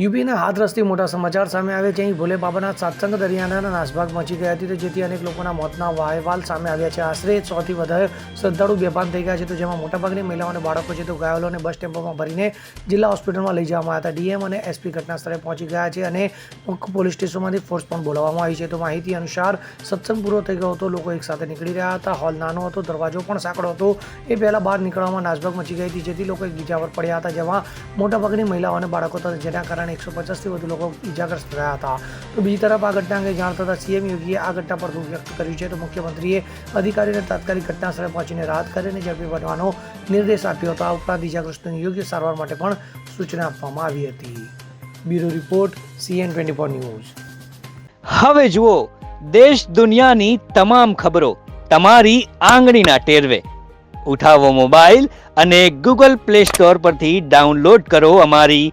યુપીના હાથરસથી મોટા સમાચાર સામે આવ્યા છે. અહીં ભોલે બાબાના સાતસંગ દરિયાના નાસભાગ મચી ગયા હતી. જેથી અનેક લોકોના મોતના અહેવાલ સામે આવ્યા છે. આશરે સોથી વધારે શ્રદ્ધાળુ બેભાન થઈ ગયા છે. તો જેમાં મોટાભાગની મહિલાઓ અને બાળકો છે. તો ઘાયલોને બસ ટેમ્પોમાં ભરીને જિલ્લા હોસ્પિટલમાં લઈ જવામાં આવ્યા હતા. ડીએમ અને એસપી ઘટના સ્થળે પહોંચી ગયા છે અને પોલીસ સ્ટેશનમાંથી ફોર્સ પણ બોલાવવામાં આવી છે. તો માહિતી અનુસાર સત્સંગ પૂરો થઈ ગયો હતો. લોકો એકસાથે નીકળી રહ્યા હતા. હોલ નાનો હતો. દરવાજો પણ સાંકડો હતો. એ પહેલાં બહાર નીકળવામાં નાસભાગ મચી ગઈ હતી. જેથી લોકો એકબીજા પર પડ્યા હતા. જેમાં મોટાભાગની મહિલાઓ અને બાળકો હતા. જેના કારણે એકસો પચાસથી વધુ લોકો ઇજાગ્રસ્ત થયા હતા. તો બીજી તરફ આ ઘટના અંગે જાણ થતાં સીએમ યોગીએ આ ઘટના પર દુઃખ વ્યક્ત કર્યું છે. તો મુખ્યમંત્રીએ અધિકારીને તાત્કાલિક ઘટનાસ્થળે પહોંચીને રાહત કરીને ઝડપી બનવાનો નિર્દેશ આપ્યો હતો. આ ઉપરાંત ઇજાગ્રસ્તોની યોગ્ય સારવાર માટે પણ સૂચના આપવામાં આવી હતી. Bureau report, CN twenty four news. હવે જુઓ, દેશ દુનિયાની તમામ ખબરો તમારી આંગળીના ટેરવે. ઉઠાવો મોબાઈલ અને ગૂગલ પ્લે સ્ટોર પરથી ડાઉનલોડ કરો અમારી